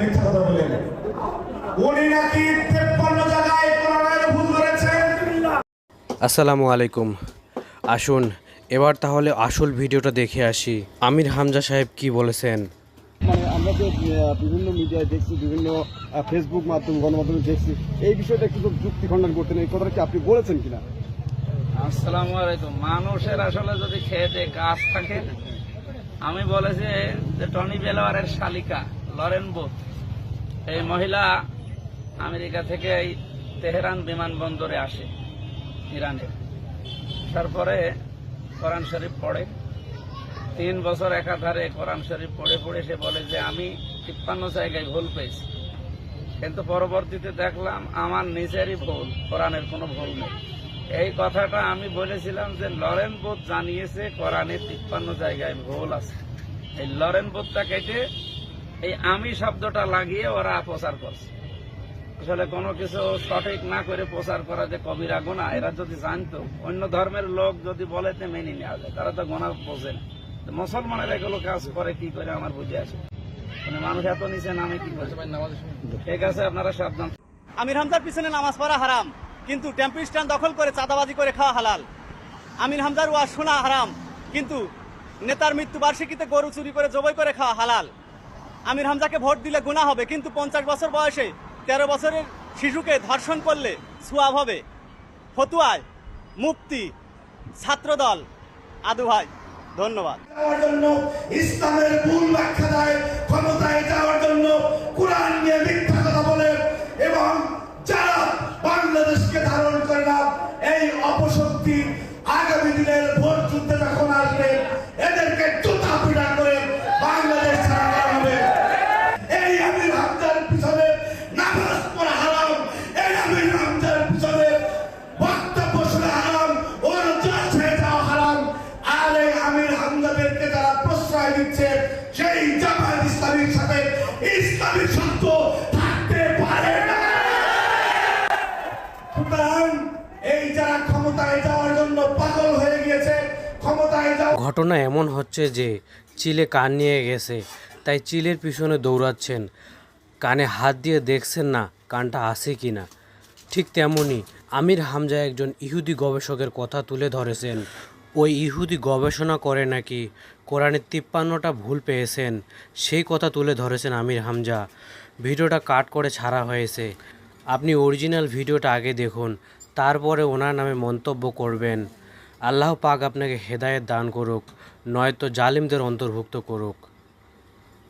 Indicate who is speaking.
Speaker 1: মিথ্যা কথা বলেন। উনি নাকি তেপ্পান্ন জায়গায় পুনরায় ভুল করেছেন
Speaker 2: আসসালামু আলাইকুম। আসুন এবার তাহলে আসল ভিডিওটা দেখে আসি। আমির হামজা সাহেব কি বলেছেন?
Speaker 3: মানে আমরা যে বিভিন্ন মিডিয়ায় দেখছি বিভিন্ন ফেসবুক মাধ্যম গণমাধ্যমে দেখছি এই বিষয়টা কিছু যুক্তি খণ্ডন করতেন? এই কথাটা কি আপনি বলেছেন কিনা?
Speaker 4: আসসালামু আলাইকুম। মানুষের আসলে যদি খেতে কাজ থাকে আমি বলেছি যে টনি বেলোয়ারের শালিকা। লরেন বুথ এই মহিলা আমেরিকা থেকে এই তেহরান বিমানবন্দরে আসে, ইরানের। তারপরে কোরআন শরীফ পড়ে। তিন বছর একাধারে কোরআন শরীফ পড়ে পড়ে সে বলে যে, আমি তিপ্পান্ন জায়গায় ভুল পেয়েছি। কিন্তু পরবর্তীতে দেখলাম আমার নিজেরই ভুল, কোরআনের কোনো ভুল নেই। এই কথাটা আমি বলেছিলাম যে, লরেন বোধ জানিয়েছে কোরআনে তিপ্পান্ন জায়গায় ভুল আছে। এই লরেন বোধটা কেটে এই আমি শব্দটা লাগিয়ে ওরা প্রচার করছে। আসলে কোনো কিছু সঠিক না করে প্রচার করা যে কবিরা গোনা, এরা যদি জানতো, অন্য ধর্মের লোক যদি বলে, তে মেনে নেওয়া যায়। তারা তো গোনা বোঝে না। মুসলমানের এগুলো কাজ করে, কি করে আমার বুঝে আসে? মানে মানুষ এত নিচে নামে কি করে? ঠিক আছে, আপনারা সাবধান।
Speaker 5: আমির হামজার পিছনে নামাজ পড়া হারাম, কিন্তু টেম্পু স্ট্যান্ড দখল করে চাঁদাবাজি করে খাওয়া হালাল। আমির হামজার ওয়াজ শোনা হারাম, কিন্তু নেতার মৃত্যু বার্ষিকীতে গরু চুরি করে জবাই করে খাওয়া হালাল। আমির হামজাকে ভোট দিলে গুণা হবে, কিন্তু পঞ্চাশ বছর বয়সে তেরো বছরের শিশুকে ধর্ষণ করলে সুয়াব হবে। ফতুয়ায় মুক্তি ছাত্রদল, আদু ভাই, ধন্যবাদ।
Speaker 1: ইসলামের ভুল ব্যাখ্যা দেয় ক্ষমতায় যাওয়ার জন্য কোরআন নিয়ে মিথ্যা কথা বলে এবং যারা বাংলাদেশকে ধারণ করে না, এই অপশক্তি আগামী দিনের ভোট যুদ্ধে যখন আসবে, এদেরকে দিচ্ছে সেই জামাত ইসলামীর সাথে ইসলামী থাকতে পারে সুতরাং এই যারা ক্ষমতায় যাওয়ার জন্য পাগল হয়ে গিয়েছে
Speaker 2: ঘটনা এমন হচ্ছে যে চিলে কান নিয়ে গেছে, তাই চিলের পিছনে দৌড়াচ্ছেন। কানে হাত দিয়ে দেখছেন না কানটা আছে কি না। ঠিক তেমনই আমির হামজা একজন ইহুদি গবেষকের কথা তুলে ধরেছেন। ওই ইহুদি গবেষণা করে নাকি কোরআনের তিপ্পান্নটা ভুল পেয়েছেন? সেই কথা তুলে ধরেছেন আমির হামজা। ভিডিওটা কাট করে ছাড়া হয়েছে। আপনি অরিজিনাল ভিডিওটা আগে দেখুন, তারপরে ওনার নামে মন্তব্য করবেন। আল্লাহ পাক আপনাকে হেদায়ত দান করুক, নয়তো জালিমদের অন্তর্ভুক্ত করুক।